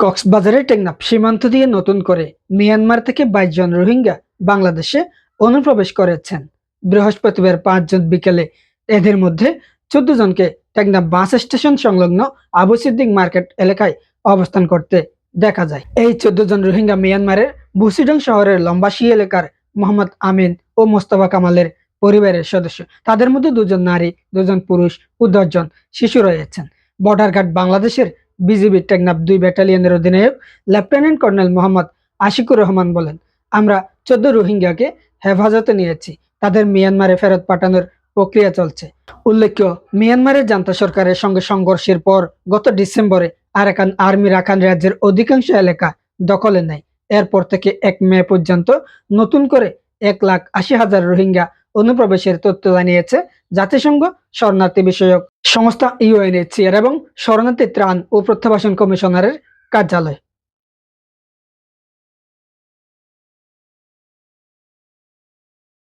কক্সবাজারের টেকনাফ সীমান্ত দিয়ে নতুন করে মিয়ানমার থেকে বাইশ জন রোহিঙ্গা বাংলাদেশে অনুপ্রবেশ করেছেন। বৃহস্পতিবার পাঁচজন বিকেলে এদের মধ্যে চোদ্দ জনকে টেকনাফ বাস স্টেশন সংলগ্ন আবু সিদ্দিক মার্কেট এলাকায় অবস্থান করতে দেখা যায়। এই চোদ্দ জন রোহিঙ্গা মিয়ানমারের বুসিডং শহরের লম্বাসি এলাকার মোহাম্মদ আমিন ও মোস্তফা কামালের পরিবারের সদস্য। তাদের মধ্যে দুজন নারী, দুজন পুরুষ ও দশজন শিশু রয়েছেন। বর্ডার গার্ড বাংলাদেশের বিজিবি টেকনাফ দুই ব্যাটালিয়নের অধিনায়ক লেফটেন্যান্ট কর্নেল মোহাম্মদ আশিকুর রহমান বলেন, আমরা চোদ্দ রোহিঙ্গাকে হেফাজতে নিয়েছি। তাদের মিয়ানমারে ফেরত পাঠানোর প্রক্রিয়া চলছে। উল্লেখ্য, মিয়ানমারের জান্তা সরকারের সঙ্গে সংঘর্ষের পর গত ডিসেম্বরে আরাকান আর্মি রাখান রাজ্যের অধিকাংশ এলাকা দখলে নেয়। এরপর থেকে এক মে পর্যন্ত নতুন করে এক লাখ আশি হাজার রোহিঙ্গা অনুপ্রবেশের তথ্য জানিয়েছে জাতিসংঘ শরণার্থী বিষয়ক সংস্থা ইউএনএইচসিআর এবং শরণার্থী ত্রাণ ও প্রত্যাবাসন কমিশনারের কার্যালয়।